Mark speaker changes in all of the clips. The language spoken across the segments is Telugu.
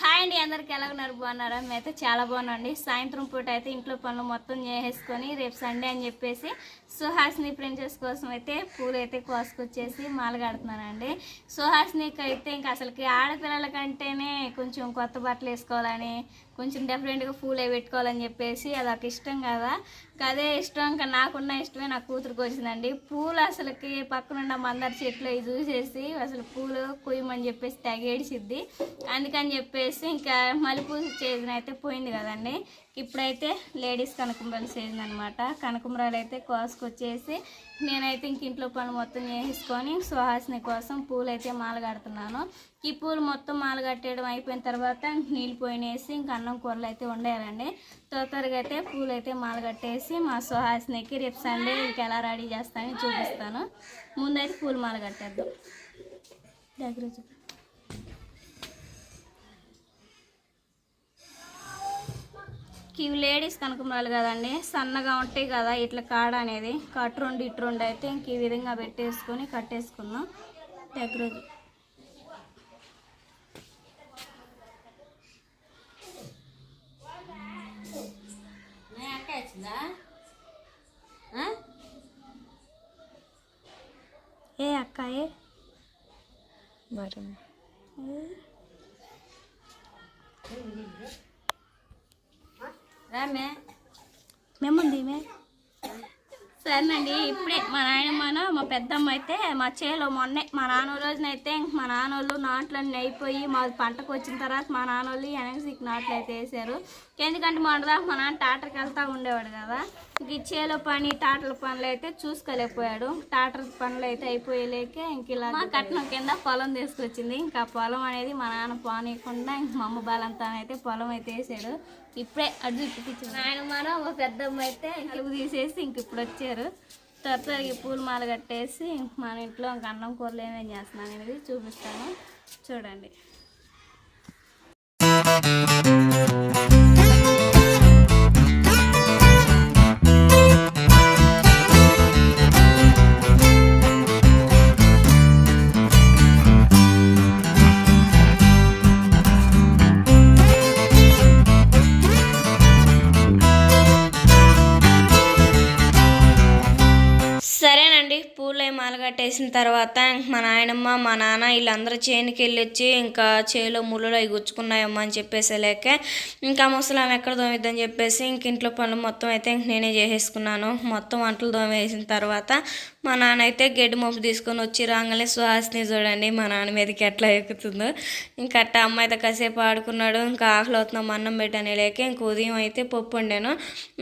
Speaker 1: Hi అండి అందరికి ఎలా ఉన్నారు? బాగున్నారా? మేమైతే చాలా బాగున్నాండి సాయంత్రం పూట అయితే ఇంట్లో పనులు మొత్తం చేసేసుకొని రేపు సండే అని చెప్పేసి సుహాసిని ప్రిన్సెస్ కోసం అయితే పూలు అయితే కోసుకొచ్చేసి మాలు కడుతున్నానండి సుహాసినికి అయితే ఇంకా అసలుకి ఆడపిల్లల కంటేనే కొంచెం కొత్త బట్టలు వేసుకోవాలని కొంచెం డిఫరెంట్గా పూలు అవి పెట్టుకోవాలని చెప్పేసి అది నాకు ఇష్టం కదా. ఇంకా అదే ఇష్టం ఇంకా నాకున్న ఇష్టమే నా కూతురుకు వచ్చిందండి. పూలు అసలుకి పక్కనున్న మందార చెట్లు అవి చూసేసి అసలు పూలు కుయ్యమని చెప్పేసి తెగేడిసిద్ది అందుకని చెప్పేసి ఇంకా మల్లెపూల సీజన్ అయితే పోయింది కదండి. ఇప్పుడైతే లేడీస్ కనకంబరాల సీజన్ అనమాట కనకుంబరాలు అయితే కోసుకొచ్చేసి నేనైతే ఇంక ఇంట్లో పనులు మొత్తం చేసేసుకొని సుహాసిని కోసం పూలు అయితే మాల కడుతున్నాను ఈ పూలు మొత్తం మాల కట్టేయడం అయిపోయిన తర్వాత నీళ్ళు పోయినేసి ఇంక అన్నం కూరలు అయితే ఉండేయాలండి తొందరగా త్వరగా అయితే పూలు అయితే మాల కట్టేసి మా సుహాసినికి రేపు సండే ఇంక ఎలా రెడీ చేస్తానని చూపిస్తాను. ముందైతే పూలు మాల కట్టేద్దాం దగ్గర ఇవి లేడీస్ కనుకమరాలు కదండి సన్నగా ఉంటాయి కదా ఇట్లా కాడ అనేది. కట్ రెండు ఇటు రెండు అయితే ఇంక ఈ విధంగా పెట్టేసుకొని కట్టేసుకుందాం. దగ్గర చూ- ఏ అక్కాయే
Speaker 2: రామే.
Speaker 1: మేముంది సరేనండి ఇప్పుడే మా నాయనమ్మను మా పెద్దమ్మ అయితే మా చేలో మొన్నే మా నాన్న రోజునైతే ఇంక మా నాన్నోళ్ళు నాట్లన్నీ అయిపోయి మా పంటకు వచ్చిన తర్వాత మా నాన్నోళ్ళు ఎనగసికి నాట్లు అయితే వేసారు ఎందుకంటే మొన్నదాకా మా నాన్న టాటర్కి వెళ్తా ఉండేవాడు కదా. ఇంక ఈ చేలో పని టాటర్ పనులు అయితే చూసుకోలేకపోయాడు. టాటర్ పనులు అయితే అయిపోయలేక ఇంక ఇలా మా కట్నం కింద పొలం తీసుకొచ్చింది. ఇంకా పొలం అనేది మా నాన్న పోనీయకుండా ఇంక మా అమ్మ బలంతా అయితే పొలం అయితే వేసాడు. ఇప్పుడే అడ్డు ఆయన నాయన మనం ఒక పెద్దమ్మ అయితే కలుపు తీసేసి ఇంక ఇప్పుడు వచ్చారు. తర్వాత ఈ పూల మాల కట్టేసి మన ఇంట్లో ఇంక అన్నం కూరలు చేస్తున్నాను అనేది చూపిస్తాను. చూడండి. కట్టేసిన తర్వాత ఇంక మా నాయనమ్మ మా నాన్న వీళ్ళందరూ చేనుకి వెళ్ళి వచ్చి ఇంకా చేలో ముళ్ళు అవి గుచ్చుకున్నాయమ్మా అని చెప్పేసి లేక ఇంకా ముసలాం ఎక్కడ దోమిద్దని చెప్పేసి ఇంక ఇంట్లో పనులు మొత్తం అయితే ఇంక నేనే చేసేసుకున్నాను. మొత్తం వంటలు దోమేసిన తర్వాత మా నాన్న అయితే గడ్డి మొప్పు తీసుకొని వచ్చి రాగానే సుహాసిని చూడండి మా నాన్న మీదకి ఎట్లా ఎక్కుతుందో. ఇంకా అట్ట అమ్మ అయితే కాసేపు ఆడుకున్నాడు. ఇంకా ఆకలి అవుతున్నాం అన్నం పెట్టాను లేక ఇంక ఉదయం అయితే పప్పు వండాను.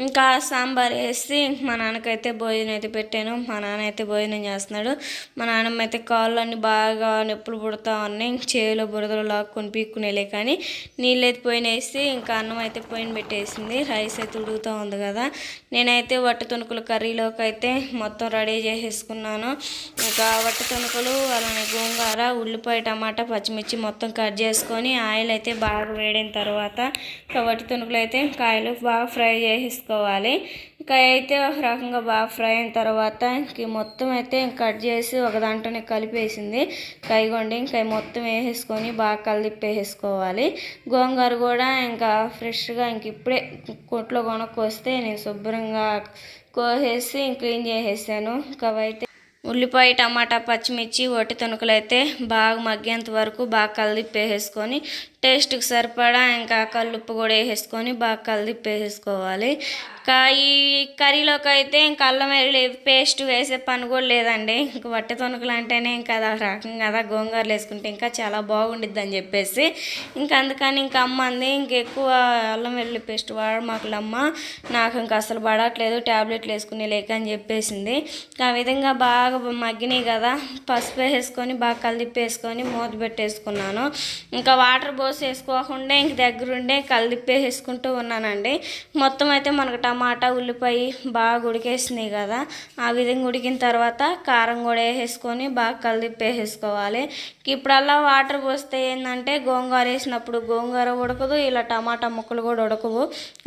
Speaker 1: ఇంకా సాంబార్ వేసి మా నాన్నకైతే భోజనం అయితే పెట్టాను. మా నాన్న అయితే భోజనం చేస్తున్నాడు. మా నాన్నమ్మ అయితే కాళ్ళు బాగా నొప్పులు పుడతా ఉన్నాయి. ఇంక చేలో బురదలు లాక్కొని పీక్కునేలే కానీ నీళ్ళు అయితే పోయిన వేసి ఇంకా అన్నం అయితే పోయిన పెట్టేసింది. రైస్ అయితే ఉడుగుతూ ఉంది కదా. నేనైతే వట్టి తుణుకులు కర్రీలోకి అయితే మొత్తం రెడీ చేసేసుకున్నాను. ఇంకా వట్టి తుణుకులు అలానే గోంగూర ఉల్లిపాయ టమాటా పచ్చిమిర్చి మొత్తం కట్ చేసుకొని ఆయిల్ అయితే బాగా వేడిన తర్వాత ఇంకా వట్టి తుణుకులు అయితే కాయలు బాగా ఫ్రై చేసేసుకోవాలి. ఇంకా అయితే ఒక రకంగా బాగా ఫ్రై అయిన తర్వాత ఇంక మొత్తం అయితే కట్ చేసి ఒక దాంట్లోనే కలిపేసింది. కైగొండి ఇంకా మొత్తం వేసేసుకొని బాగా కలిపేసుకోవాలి గోంగూర కూడా ఇంకా ఫ్రెష్గా ఇంక ఇప్పుడే కొట్లో కొనుక్కొస్తే నేను శుభ్రంగా కోసేసి క్లీన్ చేసేసాను. ఇంకా అయితే ఉల్లిపాయ టమాటా పచ్చిమిర్చి వట్టి తణుకులు అయితే బాగా మగ్గేంత వరకు బాగా కలిదిప్పేసేసుకొని టేస్ట్కి సరిపడా ఇంకా కల్లుప్పు కూడా వేసేసుకొని బాగా కలిపేసేసుకోవాలి ఇంకా ఈ కర్రీలోకి అయితే ఇంకా అల్లం వెల్లుల్లి పేస్ట్ వేసే పని కూడా లేదండి. ఇంక వట్టి తొనుకలు అంటేనే ఇంకా అది రకం కదా గోంగూరలు వేసుకుంటే ఇంకా చాలా బాగుండిద్ది అని చెప్పేసి. ఇంకా అందుకని ఇంకా అమ్మ అంది ఇంకెక్కువ అల్లం వెల్లుల్లి పేస్ట్ వాడమాకులమ్మ నాకు ఇంకా అసలు పడట్లేదు ట్యాబ్లెట్లు వేసుకునే లేక అని చెప్పేసింది. ఆ విధంగా బాగా మగ్గినాయి కదా పసుపు వేసుకొని బాగా కలిపేసుకొని మూత పెట్టేసుకున్నాను. ఇంకా వాటర్ పోసి వేసుకోకుండా ఇంక దగ్గరుండే కలిదిప్పేసుకుంటూ ఉన్నానండి. మొత్తం అయితే మనకు టమాటా ఉల్లిపాయ బాగా ఉడికేసినాయి కదా. ఆ విధంగా ఉడికిన తర్వాత కారం కూడా వేసేసుకొని బాగా కలిపేసేసుకోవాలి ఇప్పుడల్లా వాటర్ పోస్తే ఏంటంటే గోంగూర వేసినప్పుడు గోంగూర ఉడకదు ఇలా టమాటా ముక్కలు కూడా ఉడకవు.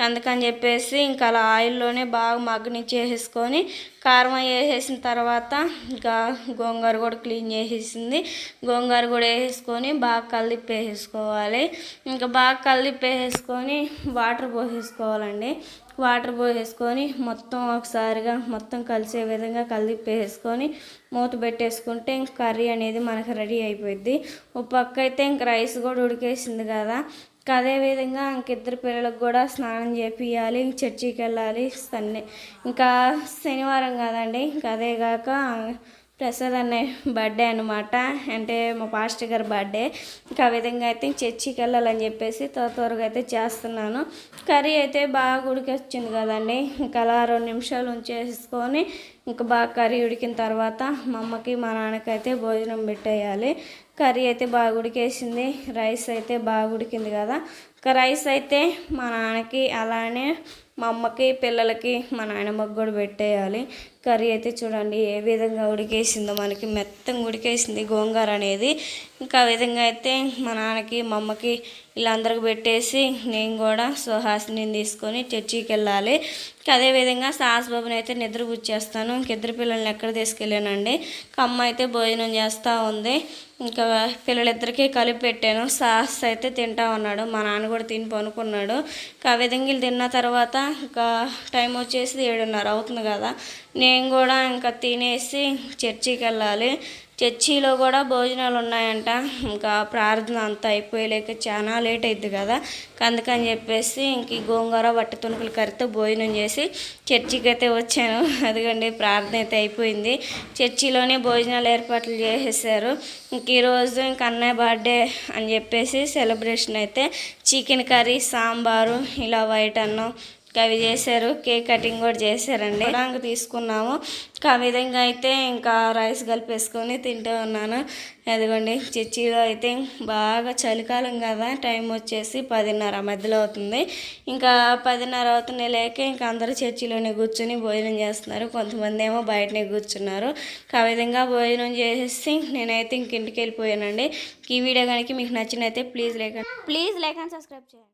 Speaker 1: అందుకని చెప్పేసి ఇంకా అలా ఆయిల్లోనే బాగా మగ్గనిచ్చేసేసుకొని కారం వేసేసిన తర్వాత ఇంకా గోంగూర కూడా క్లీన్ చేసేసింది. గోంగూర కూడా వేసేసుకొని బాగా కలిపేసేసుకోవాలి వేసేసుకోవాలి ఇంకా బాగా కలిపేసుకొని వాటర్ పోసేసుకోవాలండి. వాటర్ పోసేసుకొని మొత్తం ఒకసారిగా మొత్తం కలిసే విధంగా కలిపేసుకొని మూత పెట్టేసుకుంటే ఇంక కర్రీ అనేది మనకు రెడీ అయిపోద్ది ఒక పక్క అయితే ఇంక రైస్ కూడా ఉడికేసింది కదా. ఇంకా అదేవిధంగా ఇంక ఇద్దరు పిల్లలకు కూడా స్నానం చేపియాలి చర్చికి వెళ్ళాలి సన్నే ఇంకా శనివారం కదండి. ఇంకా అదేగాక ప్రసాద్ అనే బర్త్డే అనమాట అంటే మా పాస్టర్ గారి బర్త్డే. ఇంకా ఆ విధంగా అయితే చర్చికి వెళ్ళాలని చెప్పేసి త్వర త్వరగా అయితే చేస్తున్నాను. కర్రీ అయితే బాగా ఉడికొచ్చింది కదండి. ఇంకా అలా రెండు నిమిషాలు ఉంచేసుకొని ఇంకా బాగా కర్రీ ఉడికిన తర్వాత మా అమ్మకి మా నాన్నకైతే భోజనం పెట్టేయాలి. కర్రీ అయితే బాగా ఉడికేసింది. రైస్ అయితే బాగా ఉడికింది కదా. ఇంకా రైస్ అయితే మా నాన్నకి అలానే మా అమ్మకి పిల్లలకి మా నాయనమ్మకి కూడా పెట్టేయాలి. కర్రీ అయితే చూడండి ఏ విధంగా ఉడికేసిందో మనకి మెత్తంగా ఉడికేసింది గోంగూర అనేది. ఇంకా ఆ విధంగా అయితే మా నాన్నకి మా అమ్మకి వీళ్ళందరికి పెట్టేసి నేను కూడా సుహాసిని తీసుకొని చర్చికి వెళ్ళాలి. ఇంకా అదేవిధంగా సాహసబాబుని అయితే నిద్ర పుచ్చేస్తాను ఇంక ఇద్దరు పిల్లల్ని ఎక్కడ తీసుకెళ్ళానండి? అమ్మ అయితే భోజనం చేస్తూ ఉంది. ఇంకా పిల్లలిద్దరికీ కలిపి పెట్టాను. సాస్ అయితే తింటా ఉన్నాడు. మా నాన్న కూడా తిని పనుకున్నాడు. ఇంకా ఆ విధంగా తిన్న తర్వాత ఇంకా టైం వచ్చేసి ఏడున్నర అవుతుంది కదా. నేను కూడా ఇంకా తినేసి చర్చికి వెళ్ళాలి. చర్చిలో కూడా భోజనాలు ఉన్నాయంట. ఇంకా ప్రార్థన అంతా అయిపోయలేక చాలా లేట్ అయింది కదా. అందుకని చెప్పేసి ఇంక గోంగూర వట్టి తుణుకులు కరితో భోజనం చేసి చర్చికి అయితే వచ్చాను. అదిగండి ప్రార్థన అయితే అయిపోయింది. చర్చిలోనే భోజనాలు ఏర్పాట్లు చేసేసారు ఇంక ఈరోజు ఇంక అన్నయ్య బర్త్డే అని చెప్పేసి సెలబ్రేషన్ అయితే చికెన్ కర్రీ సాంబారు ఇలా వైట్ అన్నం అవి చేశారు కేక్ కటింగ్ కూడా చేశారండి. నాకు తీసుకున్నాము. ఇంకా ఆ విధంగా అయితే ఇంకా రైస్ కలిపేసుకొని తింటూ ఉన్నాను. అదిగోండి చర్చిలో అయితే బాగా చలికాలం కదా టైం వచ్చేసి పదిన్నర మధ్యలో అవుతుంది. ఇంకా పదిన్నర అవుతుంది లేక ఇంకా అందరూ చర్చిలోనే కూర్చొని భోజనం చేస్తున్నారు. కొంతమంది ఏమో బయటనే కూర్చున్నారు. ఆ విధంగా భోజనం చేసేసి నేనైతే ఇంక ఇంటికి వెళ్ళిపోయానండి. ఈ వీడియో కనుక మీకు నచ్చినైతే please like please like and subscribe చేయండి.